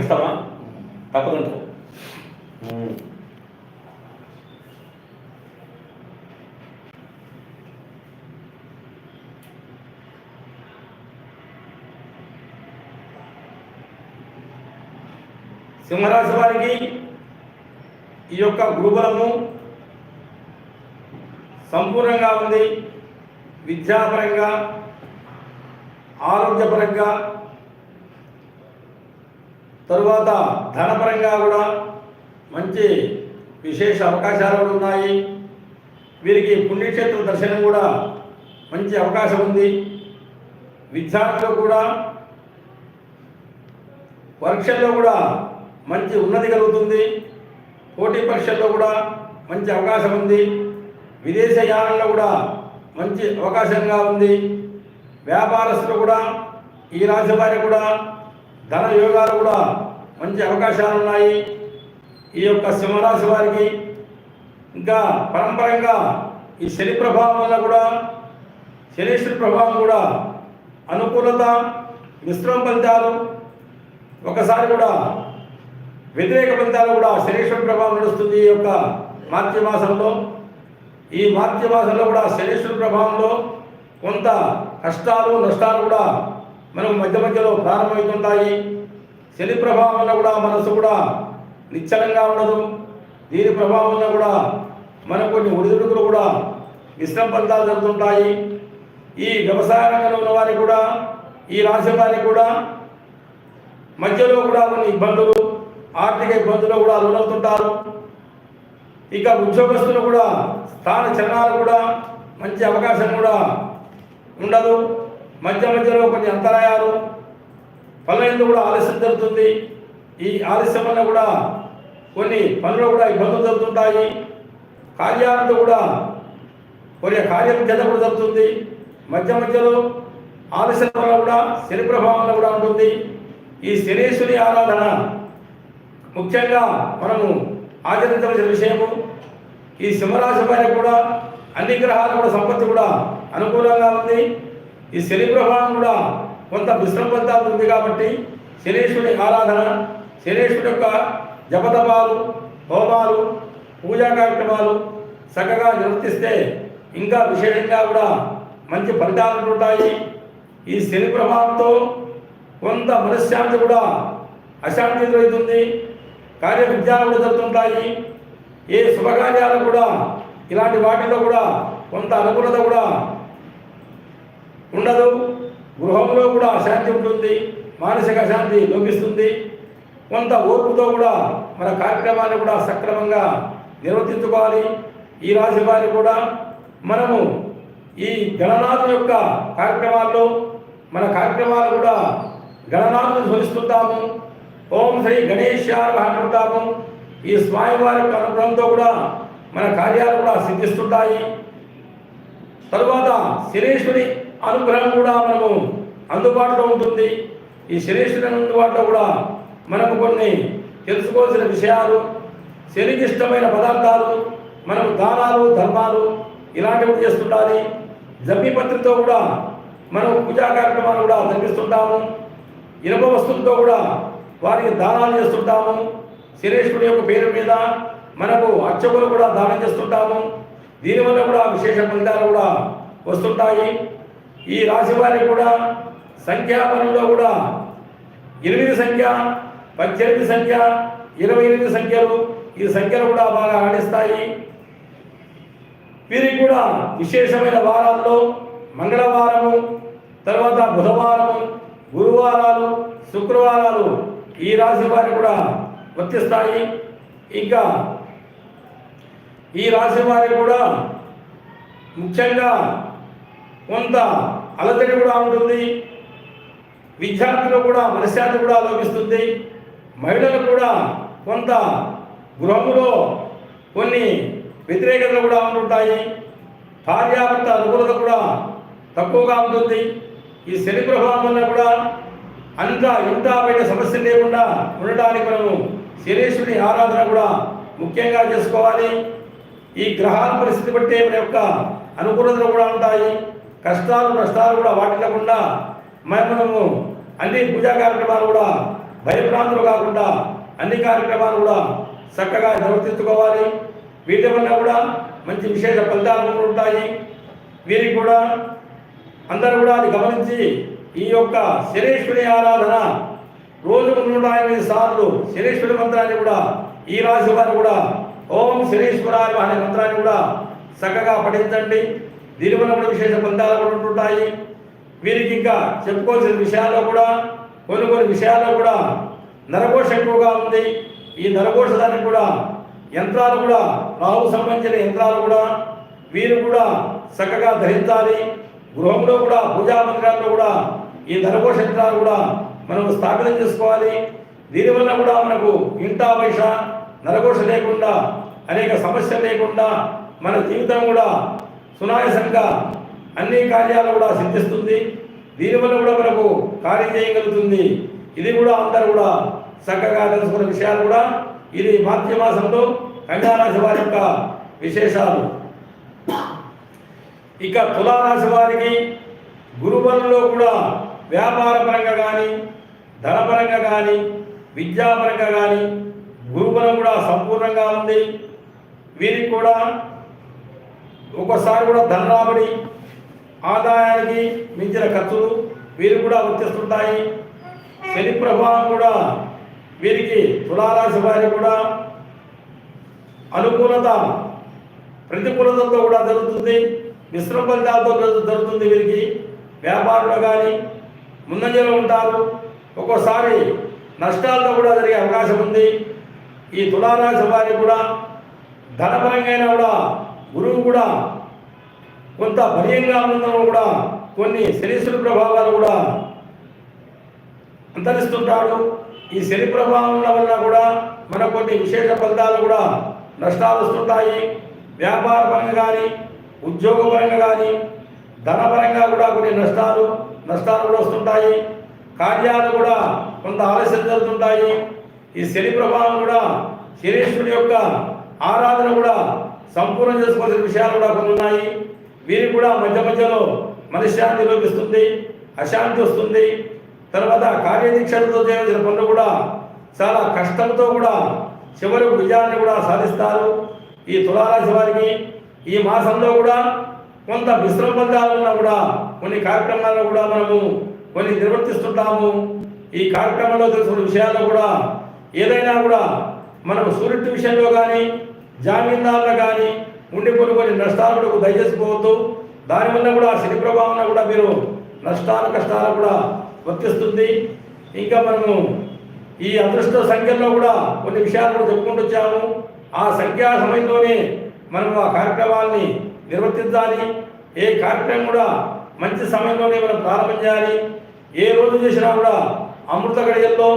కష్టమా తప్పదంటారు సింహరాశి వారికి ఈ యొక్క గురుబలము సంపూర్ణంగా ఉంది. విద్యాపరంగా ఆరోగ్యపరంగా తరువాత ధనపరంగా కూడా మంచి విశేష అవకాశాలు కూడా ఉన్నాయి. వీరికి పుణ్యక్షేత్ర దర్శనం కూడా మంచి అవకాశం ఉంది. విద్యార్థులు కూడా పరీక్షల్లో కూడా మంచి ఉన్నతి కలుగుతుంది. పోటీ పరీక్షల్లో కూడా మంచి అవకాశం ఉంది. విదేశ యానంలో కూడా మంచి అవకాశంగా ఉంది. వ్యాపారస్తులు కూడా ఈ రాశి వారి కూడా ధన యోగాలు కూడా మంచి అవకాశాలు ఉన్నాయి. ఈ యొక్క సింహరాశి వారికి ఇంకా పరంపరంగా ఈ శని ప్రభావం వల్ల కూడా శనీశ్వరి ప్రభావం కూడా అనుకూలత మిశ్రమ ఫలితాలు ఒకసారి కూడా వ్యతిరేక ఫలితాలు కూడా శనీశ్వర ప్రభావం నడుస్తుంది ఈ యొక్క మార్చి మాసంలో. ఈ మార్చి మాసంలో కూడా శనీశ్వర ప్రభావంలో కొంత కష్టాలు నష్టాలు కూడా మనకు మధ్య మధ్యలో ప్రారంభమవుతుంటాయి. శని ప్రభావం కూడా మనసు కూడా నిశ్చలంగా ఉండదు. దీని ప్రభావం కూడా మనకు కొన్ని ఒడిదుడుకులు కూడా మిశ్రమ ఫలితాలు జరుగుతుంటాయి. ఈ వ్యవసాయ రంగంలో ఉన్న వారికి కూడా ఈ రాశి వారికి కూడా మధ్యలో కూడా కొన్ని ఇబ్బందులు ఆర్థిక ఇబ్బందులు కూడా లోనవుతుంటారు ఇక ఉద్యోగస్తులు కూడా స్థాన చలనాలు కూడా మంచి అవకాశం కూడా ఉండదు. మధ్య మధ్యలో కొన్ని అంతరాయాలు పనులందు కూడా ఆలస్యం జరుగుతుంది. ఈ ఆలస్యం వల్ల కూడా కొన్ని పనులు కూడా ఇబ్బందులు జరుగుతుంటాయి. కార్యాలతో కూడా కొన్ని కార్యం కింద కూడా జరుగుతుంది. మధ్య మధ్యలో ఆలస్యం వల్ల కూడా శని ప్రభావంలో కూడా ఉంటుంది. ఈ శనీశ్వరి ఆరాధన ముఖ్యంగా మనము ఆచరించవలసిన విషయము. ఈ సింహరాశి పైన కూడా అన్ని గ్రహాలు కూడా సంపత్తి కూడా అనుకూలంగా ఉంది. ఈ శని ప్రభావం కూడా కొంత విశ్రమంతా ఉంది కాబట్టి శనీశ్వరుడి ఆరాధన శనీశ్వరుడు యొక్క జపతపాలు హోమాలు పూజా కార్యక్రమాలు చక్కగా నిర్వర్తిస్తే ఇంకా విశేషంగా కూడా మంచి ఫలితాలు ఉంటాయి. ఈ శని ప్రభావంతో కొంత మనశ్శాంతి కూడా అశాంతి ఎదురవుతుంది కార్య విద్యాలు కూడా జరుగుతుంటాయి. ఏ శుభకార్యాలు కూడా ఇలాంటి వాటిలో కూడా కొంత అనుకూలత కూడా ఉండదు. గృహంలో కూడా అశాంతి ఉంటుంది. మానసిక అశాంతి లోపిస్తుంది. కొంత ఓర్పుతో కూడా మన కార్యక్రమాన్ని కూడా సక్రమంగా నిర్వర్తించుకోవాలి. ఈ రాశి వారి కూడా మనము ఈ గణనాథు యొక్క కార్యక్రమాల్లో మన కార్యక్రమాలు కూడా గణనాథుని స్మరిస్తుంటాము ఓం శ్రీ గణేశాయ అంటుంటాము ఈ స్వామివారి యొక్క అనుగ్రహంతో కూడా మన కార్యాలు కూడా సిద్ధిస్తుంటాయి. తరువాత శిరేశ్వరి అనుగ్రహం కూడా మనము అందుబాటులో ఉంటుంది. ఈ శనేశ్వరి అందుబాటులో కూడా మనకు కొన్ని తెలుసుకోవాల్సిన విషయాలు శనికి ఇష్టమైన పదార్థాలు మనం దానాలు ధర్మాలు ఇలాంటివి చేస్తుండాలి. జమ్మిపత్రితో కూడా మనం పూజా కార్యక్రమాలు కూడా జరిపిస్తుంటాము. ఇనుప వస్తువులతో కూడా వారికి దానాలు చేస్తుంటాము. శనేశ్వరుడి యొక్క పేరు మీద మనకు అర్చకులు కూడా దానం చేస్తుంటాము. దీనివల్ల కూడా విశేష ఫలితాలు కూడా వస్తుంటాయి. ఈ రాశి వారికి కూడా సంఖ్యాపనంలో కూడా ఎనిమిది సంఖ్య పద్దెనిమిది సంఖ్య ఇరవై ఎనిమిది సంఖ్యలు ఈ సంఖ్యలు కూడా బాగా ఆడిస్తాయి. వీరికి కూడా విశేషమైన వారాల్లో మంగళవారము తర్వాత బుధవారము గురువారాలు శుక్రవారాలు ఈ రాశి వారికి కూడా వర్తిస్తాయి. ఇంకా ఈ రాశి వారికి కూడా ముఖ్యంగా కొంత అలతడి కూడా ఉంటుంది. విద్యార్థులు కూడా మనశ్శాంతి కూడా లోపిస్తుంది. మహిళలు కూడా కొంత గృహములో కొన్ని వ్యతిరేకతలు కూడా ఉంటుంటాయి. భార్యాభర్త అనుకూలత కూడా తక్కువగా ఉంటుంది. ఈ శని ప్రభావం వల్ల కూడా అంత ఇంత బయట సమస్య లేకుండా ఉండడానికి మనము శనీశ్వరుని ఆరాధన కూడా ముఖ్యంగా చేసుకోవాలి. ఈ గ్రహాల పరిస్థితి బట్టి మన యొక్క అనుకూలతలు కూడా ఉంటాయి. కష్టాలు నష్టాలు కూడా వాటిల్లకుండా మరి మనము అన్ని పూజా కార్యక్రమాలు కూడా భయభ్రాంతులు కాకుండా అన్ని కార్యక్రమాలు కూడా చక్కగా నిర్వర్తించుకోవాలి. వీటి వల్ల కూడా మంచి విశేష ఫలితాలు ఉంటాయి. వీరికి కూడా అందరూ కూడా అది గమనించి ఈ యొక్క శనేశ్వరి ఆరాధన రోజుకు నూట ఎనిమిది సార్లు శనేశ్వరి మంత్రాన్ని కూడా ఈ రాశి వారు కూడా ఓం శనేశ్వరాయ అనే మంత్రాన్ని కూడా చక్కగా పఠించండి. దీనివల్ల కూడా విశేష బంధాలు కూడా ఉంటుంటాయి. వీరికి ఇంకా చెప్పుకోవాల్సిన విషయాల్లో కూడా కొన్ని కొన్ని విషయాల్లో కూడా నరకోశ ఎక్కువగా ఉంది. ఈ నరకోశ దానికి కూడా యంత్రాలు కూడా రాహు సంబంధించిన యంత్రాలు కూడా వీరు కూడా చక్కగా ధరించాలి. గృహంలో కూడా పూజా మందిరాల్లో కూడా ఈ నరకోశ యంత్రాలు కూడా మనం స్థాపితం చేసుకోవాలి. దీనివల్ల కూడా మనకు ఇంటా పైసా నరకోశ లేకుండా అనేక సమస్యలు లేకుండా మన జీవితం కూడా సునాయాసంగా అన్ని కార్యాలు కూడా సిద్ధిస్తుంది. దీనివల్ల కూడా మనకు కార్యం చేయగలుగుతుంది. ఇది కూడా అందరూ కూడా చక్కగా తెలుసుకున్న విషయాలు కూడా ఇది మాధ్యమాసంలో కన్యారాశి వారి యొక్క విశేషాలు. ఇక తులారాశి వారికి గురుబలంలో కూడా వ్యాపార పరంగా కానీ ధనపరంగా కానీ విద్యాపరంగా కానీ గురుబలం కూడా సంపూర్ణంగా ఉంది. వీరికి కూడా ఒక్కోసారి కూడా ధన రాబడి ఆదాయానికి మించిన ఖర్చులు వీరు కూడా వర్తిస్తుంటాయి శని ప్రభావం కూడా వీరికి తులారాశి వారి కూడా అనుకూలత ప్రతికూలతతో కూడా జరుగుతుంది. మిశ్రమ ఫలితాలతో జరుగుతుంది వీరికి. వ్యాపారులు కానీ ముందంజలో ఉంటారు. ఒక్కోసారి నష్టాలతో కూడా జరిగే అవకాశం ఉంది. ఈ తులారాశి వారికి కూడా ధనపరంగా కూడా గురువు కూడా కొంత బలీయంగా ఉన్నందున కూడా కొన్ని శనీశ్వరి ప్రభావాలు కూడా అంతరిస్తుంటాడు. ఈ శని ప్రభావం వల్ల కూడా మన కొన్ని విశేష ఫలితాలు కూడా నష్టాలు వస్తుంటాయి. వ్యాపార పరంగా కానీ ఉద్యోగ పరంగా కానీ ధనపరంగా కూడా కొన్ని నష్టాలు నష్టాలు కూడా వస్తుంటాయి. కార్యాలు కూడా కొంత ఆలస్యం జరుగుతుంటాయి. ఈ శని ప్రభావం కూడా శనీశ్వరుడి యొక్క ఆరాధన కూడా సంపూర్ణం చేసుకోవాల్సిన విషయాలు కూడా కొన్ని ఉన్నాయి. వీరికి కూడా మధ్య మధ్యలో మనశ్శాంతి లోపిస్తుంది అశాంతి వస్తుంది. తర్వాత కార్యదీక్షలతో చేయవలసిన పనులు కూడా చాలా కష్టంతో కూడా చివరి విజయాన్ని కూడా సాధిస్తారు. ఈ తులారాశి వారికి ఈ మాసంలో కూడా కొంత మిశ్రమ ఉన్నా కూడా కొన్ని కార్యక్రమాల్లో కూడా మనము కొన్ని నిర్వర్తిస్తుంటాము. ఈ కార్యక్రమంలో తెలుసుకున్న విషయాల్లో కూడా ఏదైనా కూడా మనం సూర్యుడి విషయంలో కానీ జామీందారులు కానీ ఉండి కొన్ని కొన్ని నష్టాలకు దయచేసుకోవద్దు దానివల్ల కూడా శని ప్రభావం కూడా మీరు నష్టాలు కష్టాలు కూడా వర్తిస్తుంది. ఇంకా మనము ఈ అదృష్ట సంఖ్యల్లో కూడా కొన్ని విషయాలు కూడా చెప్పుకుంటూ వచ్చాము. ఆ సంఖ్యా సమయంలోనే మనం ఆ కార్యక్రమాల్ని నిర్వర్తించాలి. ఏ కార్యక్రమం కూడా మంచి సమయంలోనే మనం ప్రారంభం చేయాలి. ఏ రోజు చేసినా కూడా అమృత గడియల్లో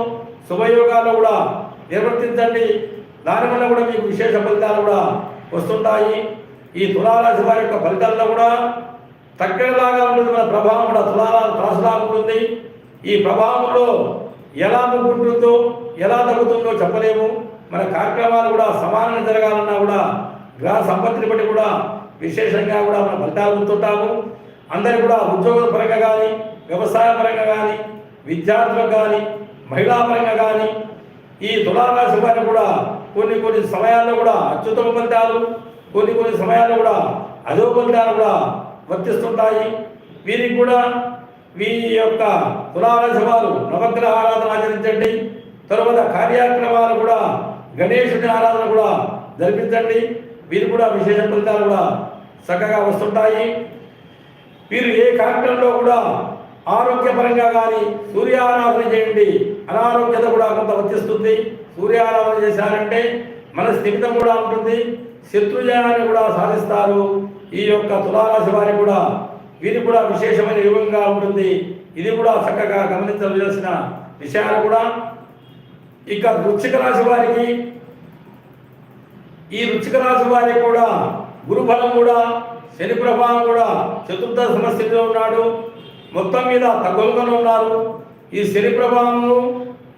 శుభయోగాల్లో కూడా నిర్వర్తించండి. దానివల్ల కూడా మీకు విశేష ఫలితాలు కూడా వస్తుంటాయి. ఈ తులారాశి వారి యొక్క ఫలితాల్లో కూడా తగ్గలాగా ఉంటుంది మన ప్రభావం కూడా తులారా త్రాసులా ఉంటుంది. ఈ ప్రభావంలో ఎలా ముగ్గుంటుందో ఎలా తగ్గుతుందో చెప్పలేము. మన కార్యక్రమాలు కూడా సమానంగా జరగాలన్నా కూడా గ్రహ సంపత్తిని బట్టి కూడా విశేషంగా కూడా మనం ఫలితాలు పొందుతుంటాము అందరూ కూడా ఉద్యోగ పరంగా కానీ వ్యవసాయ పరంగా కానీ విద్యార్థులకు కానీ మహిళా పరంగా కానీ ఈ తులారాశి వారిని కూడా కొన్ని కొన్ని సమయాల్లో కూడా అత్యుత్తమ ఫలితాలు కొన్ని కొన్ని సమయాల్లో కూడా అదో ఫలితాలు కూడా వర్తిస్తుంటాయి. వీరికి కూడా మీ యొక్క తులారాశి వారు నవగ్రహ ఆరాధన ఆచరించండి. తరువాత కార్యక్రమాలు కూడా గణేశుని ఆరాధన కూడా జరిపించండి. వీరు కూడా విశేష ఫలితాలు కూడా చక్కగా వస్తుంటాయి. వీరు ఏ కార్యక్రమంలో కూడా ఆరోగ్యపరంగా కానీ సూర్యారాధన చేయండి. అనారోగ్యత కూడా కొంత వర్తిస్తుంది. సూర్యారాధన చేశారంటే మన స్థిమితం కూడా ఉంటుంది శత్రుజయాన్ని కూడా సాధిస్తారు. ఈ యొక్క తులారాశి వారి కూడా వీరి కూడా విశేషమైన యుగంగా ఉంటుంది. ఇది కూడా చక్కగా గమనించవలసిన విషయాలు కూడా. ఇక వృశ్చిక రాశి వారికి ఈ వృచ్చిక రాశి వారికి కూడా గురుఫలం కూడా శని ప్రభావం కూడా చతుర్థ సమస్థితిలో ఉన్నాడు. మొత్తం మీద తగ్గులుగానే ఉన్నారు. ఈ శని ప్రభావము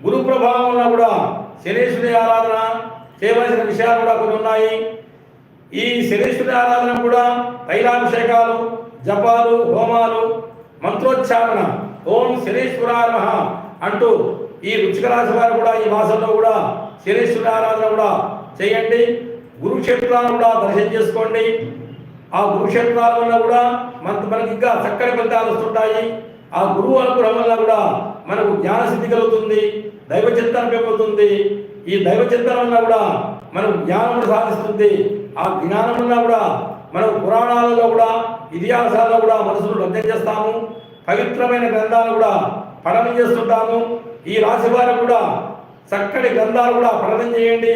గురు ప్రభావం వల్ల కూడా శనీశ్వరి ఆరాధన చేయవలసిన విషయాలు కూడా కొన్ని ఉన్నాయి. ఈ శనీశ్వరి ఆరాధన కూడా తైలాభిషేకాలు జపాలు హోమాలు మంత్రోచ్చారణ ఓం శనీశ్వరాయ అంటూ ఈ రుచిక రాశి వారు కూడా ఈ మాసంలో కూడా శనీశ్వరి ఆరాధన కూడా చేయండి. గురుక్షేత్రాలను కూడా దర్శనం చేసుకోండి. ఆ గురుక్షేత్రాల వల్ల కూడా మన మనకి ఇంకా చక్కని ఫలితాలు వస్తుంటాయి. ఆ గురువు అనుగ్రహం వల్ల కూడా మనకు జ్ఞానసిద్ధి కలుగుతుంది. దైవ చింతన పెరుగుతుంది ఈ దైవ చింతన వల్ల కూడా మనకు జ్ఞానమును సాధిస్తుంది. ఆ జ్ఞానం వల్ల కూడా మనం పురాణాలలో కూడా ఇతిహాసాల్లో కూడా మనసును లబ్ధం చేస్తాము. పవిత్రమైన గ్రంథాలు కూడా పఠనం చేస్తుంటాము. ఈ రాశి వారు కూడా చక్కటి గ్రంథాలు కూడా పఠనం చేయండి.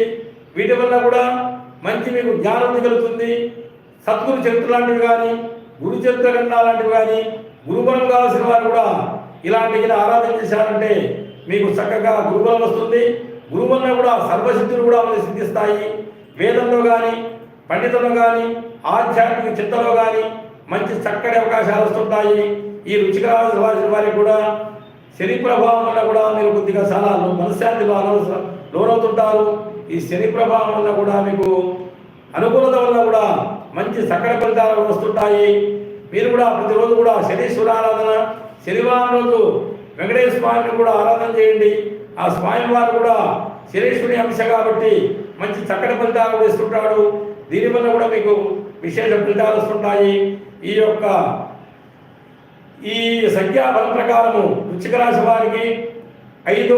వీటి వల్ల కూడా మంచి మీకు జ్ఞానం కలుగుతుంది సద్గురు చరిత్ర లాంటివి కానీ గురు చరిత్ర గ్రంథాలు లాంటివి కానీ గురుబలం కావాల్సిన వారు కూడా ఇలాంటి ఆరాధన చేశారంటే మీకు చక్కగా గురుబలం వస్తుంది. గురువల్ల కూడా సర్వసిద్ధులు కూడా మనకి సిద్ధిస్తాయి. వేదంలో కానీ పండితంలో కానీ ఆధ్యాత్మిక చిత్తలో కానీ మంచి చక్కటి అవకాశాలు వస్తుంటాయి. ఈ రుచిగా వారి వారికి కూడా శని ప్రభావం వల్ల కూడా మీరు కొద్దిగా చాలా మనశ్శాంతి లోన- లోనవుతుంటారు. ఈ శని ప్రభావం వల్ల కూడా మీకు అనుకూలత వల్ల కూడా మంచి సకల ఫలితాలు వస్తుంటాయి. మీరు కూడా ప్రతిరోజు కూడా శనీశ్వర ఆరాధన శనివారం రోజు వెంకటేశ్వర స్వామిని కూడా ఆరాధన చేయండి. ఆ స్వామి వారు కూడా శనీశ్వరుని అంశ కాబట్టి మంచి చక్కటి ఫలితాలు ఇస్తుంటాడు. దీనివల్ల కూడా మీకు విశేష ఫలితాలు వస్తుంటాయి. ఈ యొక్క ఈ సంఖ్యాబలం ప్రకారము వృచ్చిక రాశి వారికి ఐదు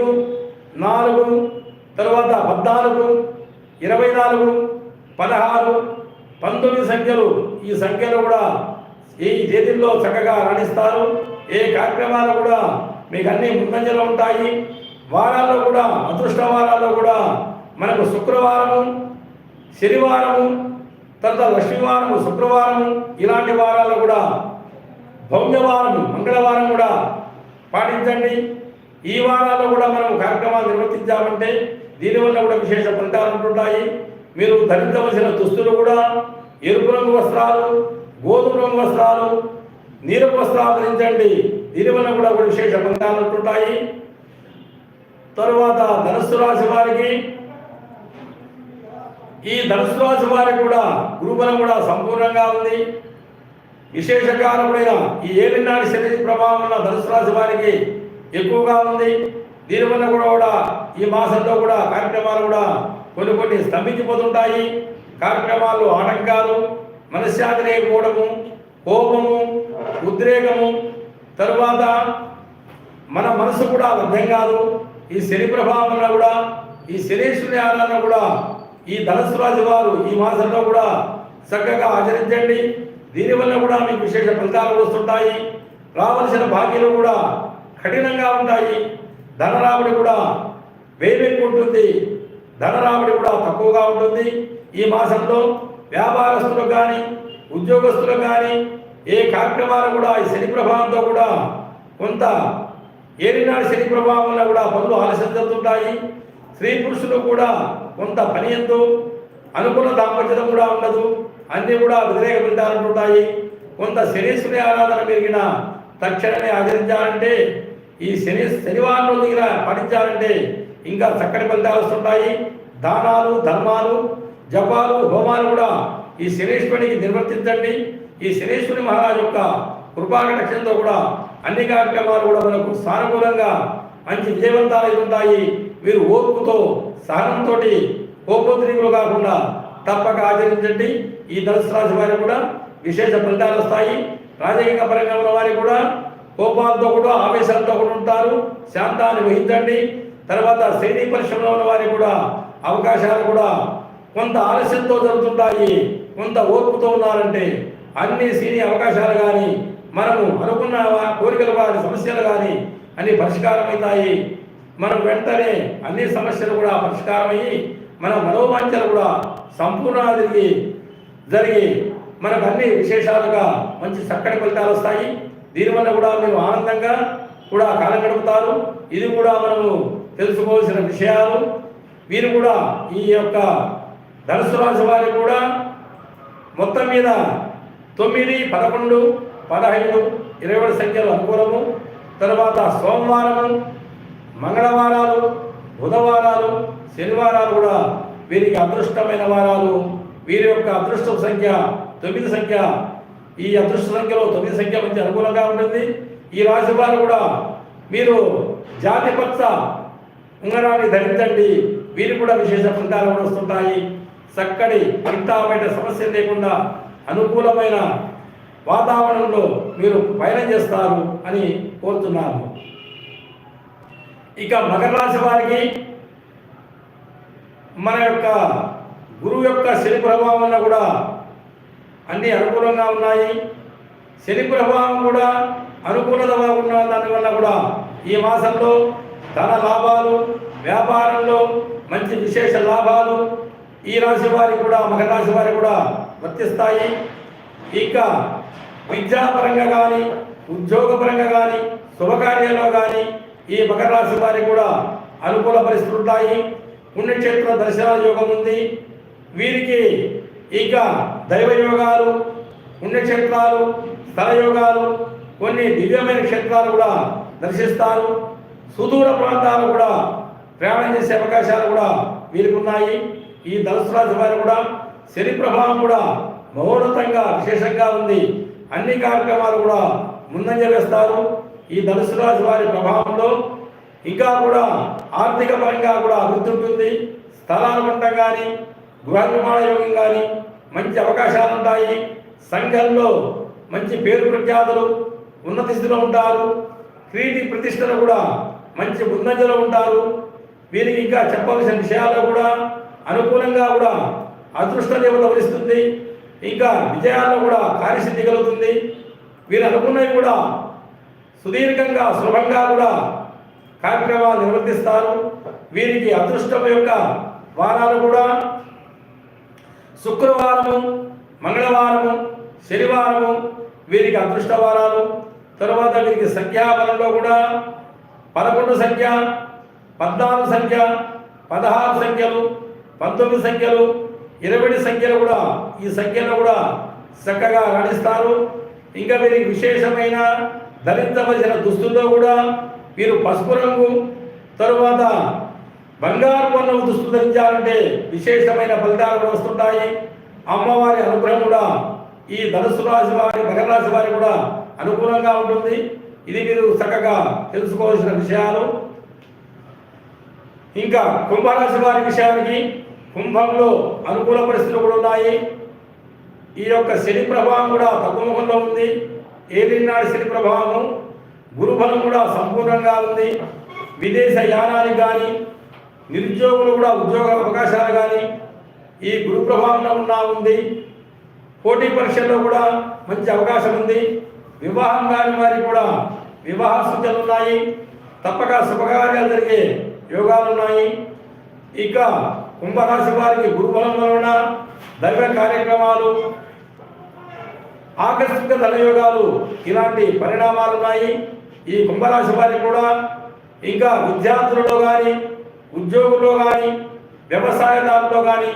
నాలుగు తర్వాత పద్నాలుగు ఇరవై నాలుగు పదహారు పంతొమ్మిది సంఖ్యలు ఈ సంఖ్యలు కూడా ఈ తేదీల్లో చక్కగా రాణిస్తారు. ఏ కార్యక్రమాలు కూడా మీకు అన్ని ముందంజలో ఉంటాయి. వారాల్లో కూడా అదృష్ట వారాల్లో కూడా మనకు శుక్రవారము శనివారము తర్వాత లక్ష్మీవారము శుక్రవారము ఇలాంటి వారాల్లో కూడా భౌమ్యవారం మంగళవారం కూడా పాటించండి. ఈ వారాల్లో కూడా మనం కార్యక్రమాలు నిర్వర్తించామంటే దీనివల్ల కూడా విశేష ఫలితాలు ఉంటుంటాయి. మీరు ధరించవలసిన దుస్తులు కూడా ఎరుపు రంగు వస్త్రాలు గోధుమ రంగు వస్త్రాలు నీరపు వస్త్రాలు ధరించండి. దీనివల్ల కూడా ఒక విశేష ఫలితాలు ఉంటుంటాయి తరువాత ధనుస్సు రాశి వారికి ఈ ధనుసు రాశి వారికి కూడా గురుబలం కూడా సంపూర్ణంగా ఉంది. విశేషకాలమైన ఈ ఏలినాటి శని ప్రభావం ఉన్న ధనుసు రాశి వారికి ఎక్కువగా ఉంది. దీనివల్ల కూడా కూడా ఈ మాసంలో కూడా కార్యక్రమాలు కూడా కొన్ని కొన్ని స్తంభించిపోతుంటాయి. కార్యక్రమాలు ఆటంకాలు మనశ్శాంతి లేకపోవడము కోపము ఉద్రేకము తరువాత మన మనసు కూడా అర్థం కాదు. ఈ శని ప్రభావంలో కూడా ఈ శనీశ్వరి ఆరాధన కూడా ఈ ధనస్సు రాజు వారు ఈ మాసంలో కూడా చక్కగా ఆచరించండి. దీనివల్ల కూడా మీకు విశేష ఫలితాలు వస్తుంటాయి. రావలసిన భాగ్యలు కూడా కఠినంగా ఉంటాయి. ధనరాబడి కూడా వేవెక్కు ఉంటుంది. ధనరాబడి కూడా తక్కువగా ఉంటుంది. ఈ మాసంలో వ్యాపారస్తులకు కానీ ఉద్యోగస్తులకు కానీ ఏ కార్యక్రమాలు కూడా ఈ శని ప్రభావంతో కూడా కొంత ఏలినాడు శని ప్రభావం వల్ల కూడా పనులు ఆలస్యం జరుగుతుంటాయి. స్త్రీ పురుషులు కూడా కొంత పని ఎందు అనుకూల దాంపత్యం కూడా ఉండదు. అన్నీ కూడా వ్యతిరేక ఫలితాలుంటాయి కొంత శనీశ్వరి ఆరాధన పెరిగిన తక్షణమే ఆచరించాలంటే ఈ శని శనివారం రోజు దగ్గర పాటించాలంటే ఇంకా చక్కటి ఫలితాలు వస్తుంటాయి. దానాలు ధర్మాలు జపాలు హోమాలు కూడా ఈ శనీశ్వరునికి నిర్వర్తించండి. ఈ శనీశ్వరి మహారాజు యొక్క కృపాకటక్షంతో కూడా అన్ని కార్యక్రమాలు కూడా మనకు సానుకూలంగా మంచి విజయవంతాలు ఉంటాయి. మీరు ఓర్పుతో సహనంతో కోపోద్రీకులు కాకుండా తప్పక ఆచరించండి. ఈ ధనుసు రాశి వారికి కూడా విశేష ఫలితాలు వస్తాయి. రాజకీయ పరంగా ఉన్న వారికి కూడా కోపాలతో కూడా ఆవేశాలతో కూడా ఉంటారు. శాంతాన్ని వహించండి. తర్వాత శైనీ పరిశ్రమలో ఉన్న వారికి కూడా అవకాశాలు కూడా కొంత ఆలస్యంతో జరుగుతుంటాయి. కొంత ఓర్పుతో ఉన్నారంటే అన్ని సీని అవకాశాలు కానీ మనము అనుకున్న కోరికలు కానీ సమస్యలు కానీ అన్ని పరిష్కారమవుతాయి. మనం వెంటనే అన్ని సమస్యలు కూడా పరిష్కారమయ్యి మన మనోవాంఛలు కూడా సంపూర్ణ తిరిగి జరిగి మనకు అన్ని విశేషాలుగా మంచి చక్కటి ఫలితాలు వస్తాయి. దీనివల్ల కూడా మేము ఆనందంగా కూడా కాలం గడుపుతారు. ఇది కూడా మనము తెలుసుకోవాల్సిన విషయాలు. వీరు కూడా ఈ యొక్క ధనుసు రాశి వారికి కూడా మొత్తం మీద తొమ్మిది పదకొండు పదహైదు ఇరవై ఏడు సంఖ్యలు అనుకూలము. తర్వాత సోమవారము మంగళవారాలు బుధవారాలు శనివారాలు కూడా వీరికి అదృష్టమైన వారాలు. వీరి యొక్క అదృష్ట సంఖ్య తొమ్మిది సంఖ్య. ఈ అదృష్ట సంఖ్యలో తొమ్మిది సంఖ్య మంచి అనుకూలంగా ఉంటుంది. ఈ రాశి వారు కూడా మీరు జాతిపత్స ఉంగరాన్ని ధరించండి. వీరు కూడా విశేష ఫలితాలు కూడా వస్తుంటాయి. చక్కటి అంతామైన సమస్య లేకుండా అనుకూలమైన వాతావరణంలో మీరు పయనం చేస్తారు అని కోరుతున్నాను. ఇక మకర రాశి వారికి మన యొక్క గురువు యొక్క శని ప్రభావం వల్ల కూడా అన్ని అనుకూలంగా ఉన్నాయి. శని ప్రభావం కూడా అనుకూలతగా ఉన్న దానివల్ల కూడా ఈ మాసంలో ధన లాభాలు వ్యాపారంలో మంచి విశేష లాభాలు ఈ రాశి వారికి కూడా మకర రాశి వారికి కూడా వర్తిస్తాయి. ఇక విద్యాపరంగా కానీ ఉద్యోగపరంగా కానీ శుభకార్యాల్లో కానీ ఈ మకర రాశి వారికి కూడా అనుకూల పరిస్థితులు ఉంటాయి. పుణ్యక్షేత్ర దర్శనాల యోగం ఉంది. వీరికి ఇక దైవ యోగాలు పుణ్యక్షేత్రాలు స్థల యోగాలు కొన్ని దివ్యమైన క్షేత్రాలు కూడా దర్శిస్తారు. సుదూర ప్రాంతాలు కూడా ప్రయాణం చేసే అవకాశాలు కూడా వీరికి ఉన్నాయి. ఈ ధనుసు రాశి వారు కూడా శని ప్రభావం కూడా మహోన్నతంగా విశేషంగా ఉంది. అన్ని కార్యక్రమాలు కూడా ముందంజ వేస్తారు. ఈ ధనుసు రాశి వారి ప్రభావంలో ఇంకా కూడా ఆర్థిక పరంగా కూడా అభివృద్ధి ఉంటుంది. స్థలానుకుంటం కానీ గృహ నిర్మాణ యోగం కానీ మంచి అవకాశాలు ఉంటాయి. సంఘంలో మంచి పేరు ప్రఖ్యాతులు ఉన్నత స్థితిలో ఉంటారు. క్రీతి ప్రతిష్టలు కూడా మంచి ముందంజలో ఉంటారు. వీరికి ఇంకా చెప్పవలసిన విషయాలు కూడా అనుకూలంగా కూడా అదృష్ట దేవుడు వరిస్తుంది. ఇంకా విజయాల్లో కూడా కార్యసిద్ధి కలుగుతుంది. వీరు అనుకున్నవి కూడా సుదీర్ఘంగా సులభంగా కూడా కార్యక్రమాలు నిర్వర్తిస్తారు. వీరికి అదృష్టం యొక్క వారాలు కూడా శుక్రవారము మంగళవారము శనివారము వీరికి అదృష్ట వారాలు. తర్వాత వీరికి సంఖ్యాబలంలో కూడా పదకొండు సంఖ్య పద్నాలుగు సంఖ్య పదహారు సంఖ్యలు పంతొమ్మిది సంఖ్యలు ఇరవై సంఖ్యలు కూడా ఈ సంఖ్యలో కూడా చక్కగా రాణిస్తారు. ఇంకా వీరికి విశేషమైన ధరించవలసిన దుస్తుల్లో కూడా వీరు పసుపు రంగు తరువాత బంగారు వర్ణం దుస్తులు ధరించాలంటే విశేషమైన ఫలితాలు కూడా వస్తుంటాయి. అమ్మవారి అనుగ్రహం కూడా ఈ ధనుసు రాశి వారి మకర రాశి వారి కూడా అనుకూలంగా ఉంటుంది. ఇది మీరు చక్కగా తెలుసుకోవాల్సిన విషయాలు. ఇంకా కుంభరాశి వారి విషయానికి కుంభంలో అనుకూల పరిస్థితులు కూడా ఉన్నాయి. ఈ యొక్క శని ప్రభావం కూడా తగ్గుముఖంలో ఉంది. ఏలినాడు శని ప్రభావం గురుబలం కూడా సంపూర్ణంగా ఉంది. విదేశ యానానికి కానీ నిరుద్యోగులు కూడా ఉద్యోగ అవకాశాలు కానీ ఈ గురు ప్రభావంలో ఉన్నా ఉంది. పోటీ పరీక్షల్లో కూడా మంచి అవకాశం ఉంది. వివాహం కాని వారికి కూడా వివాహ సూచనలు ఉన్నాయి. తప్పక శుభకార్యాలు జరిగే యోగాలు ఉన్నాయి. ఇక కుంభరాశి వారికి గురుబలం వలన దైవ కార్యక్రమాలు ఆకస్మిక ధనయోగాలు ఇలాంటి పరిణామాలు ఉన్నాయి. ఈ కుంభరాశి వారికి కూడా ఇంకా విద్యార్థులలో కానీ ఉద్యోగుల్లో కానీ వ్యవసాయదారుల్లో కానీ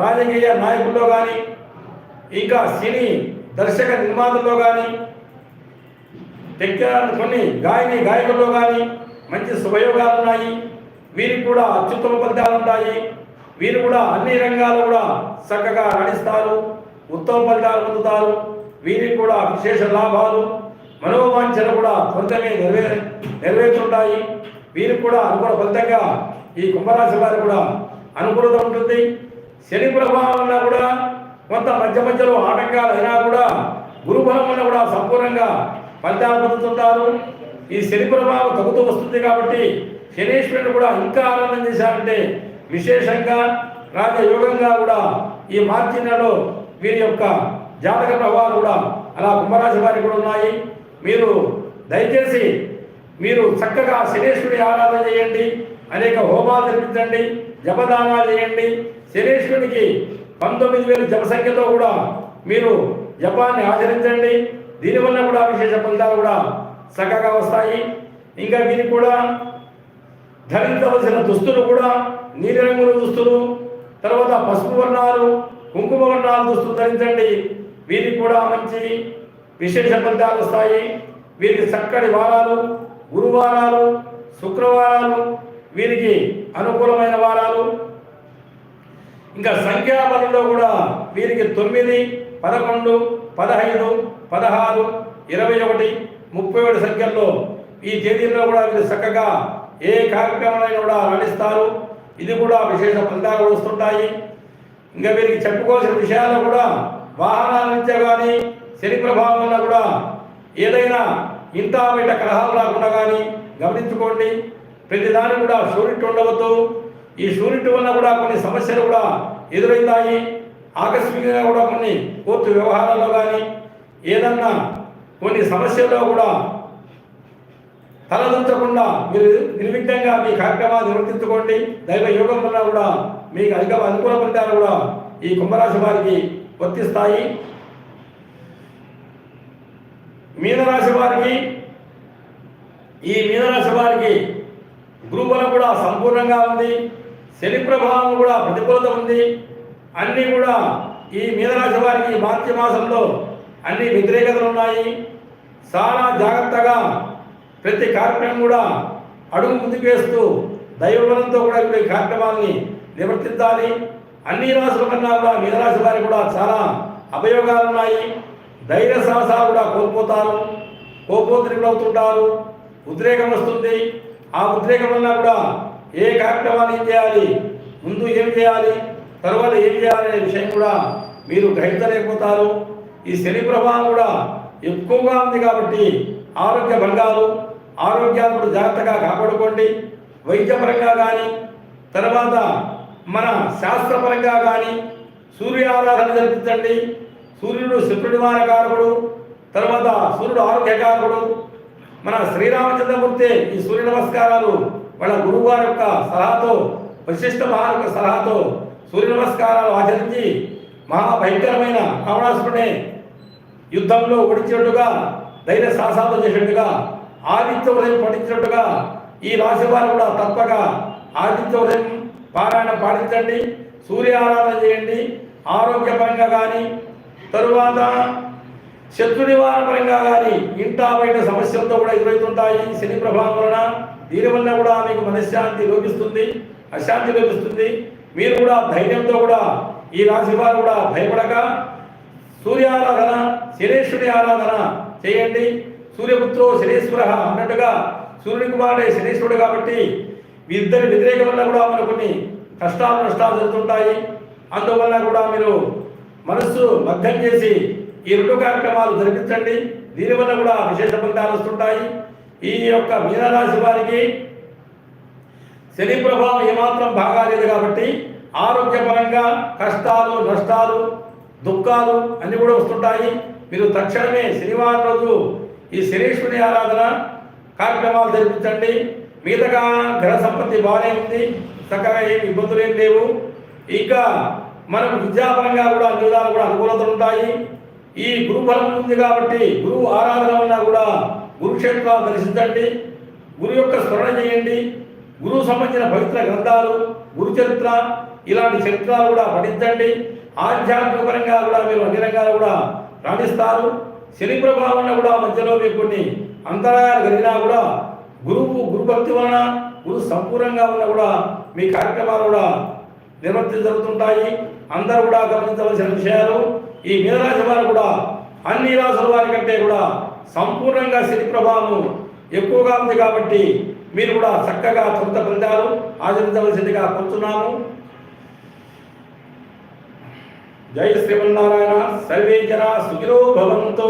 రాజకీయ నాయకుల్లో కానీ ఇంకా సినీ దర్శక నిర్మాతల్లో కానీ టెక్కి కొన్ని గాయని గాయకుల్లో కానీ మంచి శుభయోగాలు ఉన్నాయి. వీరికి కూడా అత్యుత్తమ ఫలితాలు ఉంటాయి. వీరు కూడా అన్ని రంగాలు కూడా చక్కగా నడిస్తారు ఉత్తమ ఫలితాలు పొందుతారు. వీరికి కూడా విశేష లాభాలు మనోవాంఛలు కూడా త్వరితమే నెరవే నెరవేరుతుంటాయి. వీరికి కూడా అనుకూల ఫలితంగా ఈ కుంభరాశి వారికి కూడా అనుకూలత ఉంటుంది. శని ప్రభావం వల్ల కూడా కొంత మధ్య మధ్యలో ఆటంకాలు అయినా కూడా గురుబలం వల్ల కూడా సంపూర్ణంగా ఫలితాలు పొందుతుంటారు. ఈ శని ప్రభావం తగ్గుతూ వస్తుంది కాబట్టి శనీశ్వరుడు కూడా ఇంకా ఆనందం చేశారంటే విశేషంగా రాజయోగంగా కూడా ఈ మార్చి నెలలో వీరి యొక్క జాతక ప్రభావాలు కూడా అలా కుంభరాశి వారికి కూడా ఉన్నాయి. మీరు దయచేసి మీరు చక్కగా శనేశ్వరుడి ఆరాధన చేయండి అనేక హోమాలు నిర్మించండి జపదానాలు చేయండి. శనేశ్వరునికి పంతొమ్మిది వేలు జపసంఖ్యతో కూడా మీరు జపాన్ని ఆచరించండి. దీనివల్ల కూడా విశేష ఫలితాలు కూడా చక్కగా వస్తాయి. ఇంకా వీరికి కూడా ధరించవలసిన దుస్తులు కూడా నీలిరంగుల దుస్తులు తర్వాత పసుపు వర్ణాలు కుంకుమ వర్ణాలు దుస్తులు ధరించండి. వీరికి కూడా మంచి విశేష ఫలితాలు వస్తాయి. వీరికి చక్కటి వారాలు గురువారాలు శుక్రవారాలు వీరికి అనుకూలమైన వారాలు. ఇంకా సంఖ్యాబలంలో కూడా వీరికి తొమ్మిది పదకొండు పదహైదు పదహారు ఇరవై ఒకటి ముప్పై ఒకటి సంఖ్యల్లో ఈ తేదీల్లో కూడా వీరు చక్కగా ఏ కార్యక్రమాలైనా కూడా నడిస్తారు ఇది కూడా విశేష ఫలితాలు వస్తుంటాయి. ఇంకా వీరికి చెప్పుకోవాల్సిన విషయాలు కూడా వాహనాల నుంచే కానీ శని ప్రభావం వల్ల కూడా ఏదైనా ఇంత బయట కలహాలు రాకుండా కానీ గమనించుకోండి. ప్రతిదాని కూడా షూరిటీ ఉండవద్దు. ఈ షూరిటీ వల్ల కూడా కొన్ని సమస్యలు కూడా ఎదురవుతాయి ఆకస్మికంగా కూడా కొన్ని కోర్టు వ్యవహారాల్లో కానీ ఏదన్నా కొన్ని సమస్యల్లో కూడా తలదించకుండా మీరు నిర్విఘ్నంగా మీ కార్యక్రమాలు నిర్వర్తించుకోండి. దైవ యోగం వల్ల కూడా మీకు అధిక అనుకూల ఫలితాలు కూడా ఈ కుంభరాశి వారికి వర్తిస్తాయి. మీనరాశి వారికి ఈ మీనరాశి వారికి గురుబలం కూడా సంపూర్ణంగా ఉంది. శని ప్రభావం కూడా ప్రతికూలత ఉంది. అన్నీ కూడా ఈ మీనరాశి వారికి మార్చి మాసంలో అన్ని వ్యతిరేకతలు ఉన్నాయి. చాలా జాగ్రత్తగా ప్రతి కార్యక్రమం కూడా అడుగు ముందుకు వేస్తూ దైవబలంతో కూడా ఇప్పుడు ఈ కార్యక్రమాన్ని నిర్వర్తించాలి. అన్ని రాశుల కన్నా కూడా మీనరాశి వారికి కూడా చాలా అపయోగాలు ఉన్నాయి. ధైర్య సాహసాలు కూడా కోల్పోతారు. కోపోద్రికులు అవుతుంటారు. ఉద్రేకం వస్తుంది. ఆ ఉద్రేకం వల్ల కూడా ఏ కార్యక్రమాలు ఏం చేయాలి? ముందు ఏం చేయాలి? తర్వాత ఏం చేయాలి అనే విషయం కూడా మీరు గ్రహించలేకపోతారు. ఈ శని ప్రభావం కూడా ఎక్కువగా ఉంది కాబట్టి ఆరోగ్య భంగాలు ఆరోగ్యాలు కూడా జాగ్రత్తగా కాపాడుకోండి. వైద్యపరంగా కానీ తర్వాత మన శాస్త్రపరంగా కానీ సూర్య ఆరాధన జరిపించండి. సూర్యుడు శుక్రుడి కారకుడు తర్వాత సూర్యుడు ఆరోగ్యకారకుడు మన శ్రీరామచంద్రమూర్తి ఈ సూర్య నమస్కారాలు వాళ్ళ గురువు గారి యొక్క సలహాతో వశిష్ఠ మహా యొక్క సలహాతో సూర్య నమస్కారాలు ఆచరించి మహాభయంకరమైన రావణాసురుడే యుద్ధంలో ఓడించినట్టుగా ధైర్య సాహసాలు చేసినట్టుగా ఆదిత్య ఉదయం పఠించినట్టుగా ఈ రాశి వారు కూడా తప్పక ఆదిత్య ఉదయం పారాయణ పాటించండి సూర్య ఆరాధన చేయండి ఆరోగ్యపరంగా కానీ తరువాత శత్రు నివారణ పరంగా కానీ ఇంటా బయట సమస్యలతో కూడా ఎదురవుతుంటాయి. శని ప్రభావం వలన దీని వల్ల కూడా మీకు మనశ్శాంతి లోపిస్తుంది అశాంతి లోపిస్తుంది. మీరు కూడా ధైర్యంతో కూడా ఈ రాశి వారు కూడా భయపడక సూర్యారాధన శనేశ్వరి ఆరాధన చేయండి. సూర్యపుత్రో శనీశ్వర అన్నట్టుగా సూర్యుని కుమారుడే శనీశ్వరుడు కాబట్టి వీరిద్దరి వ్యతిరేకం వల్ల కూడా మనకు కొన్ని కష్టాలు నష్టాలు జరుగుతుంటాయి. అందువల్ల కూడా మీరు మనస్సు మగ్గం చేసి ఈ రెండు కార్యక్రమాలు జరిపించండి. దీనివల్ల కూడా విశేష ఫలితాలు వస్తుంటాయి. ఈ యొక్క మీనరాశి వారికి శని ప్రభావం ఏమాత్రం బాగాలేదు కాబట్టి ఆరోగ్యపరంగా కష్టాలు నష్టాలు దుఃఖాలు అన్నీ కూడా వస్తుంటాయి. మీరు తక్షణమే శనివారం రోజు ఈ శనీశ్వరుని ఆరాధన కార్యక్రమాలు జరిపించండి. మిగతా గ్రహ సంపత్తి బాగానే ఉంది. చక్కగా ఏమి ఇబ్బందులు ఏం లేవు. ఇంకా మనకు విద్యాపరంగా కూడా అన్ని విధాలు కూడా అనుకూలతలు ఉంటాయి. ఈ గురుబలం ఉంది కాబట్టి గురువు ఆరాధన ఉన్నా కూడా గురుక్షేత్రాలు దర్శించండి. గురు యొక్క స్మరణ చేయండి. గురువు సంబంధించిన పవిత్ర గ్రంథాలు గురు చరిత్ర ఇలాంటి చరిత్రాలు కూడా పఠించండి. ఆధ్యాత్మిక పరంగా కూడా మీరు అన్ని రంగాలు కూడా రాణిస్తారు. శని ప్రభావం కూడా మధ్యలో మీకు కొన్ని అంతరాయాలు కలిగినా కూడా గురువు గురుభక్తి వలన గురు సంపూర్ణంగా ఉన్న కూడా మీ కార్యక్రమాలు కూడా నిర్వర్తి జరుగుతుంటాయి. అందరూ కూడా గమనించవలసిన విషయాలు ఈ మీనరాశి వారు కూడా అన్ని రాసుల వారి కంటే కూడా సంపూర్ణంగా శని ప్రభావం ఎక్కువగా ఉంది కాబట్టి మీరు కూడా చక్కగా సొంత ఫలితాలు ఆచరించవలసిందిగా కోరుతున్నాము జయ శ్రీమన్నారాయణ సర్వే జనా సుఖినో భవంతో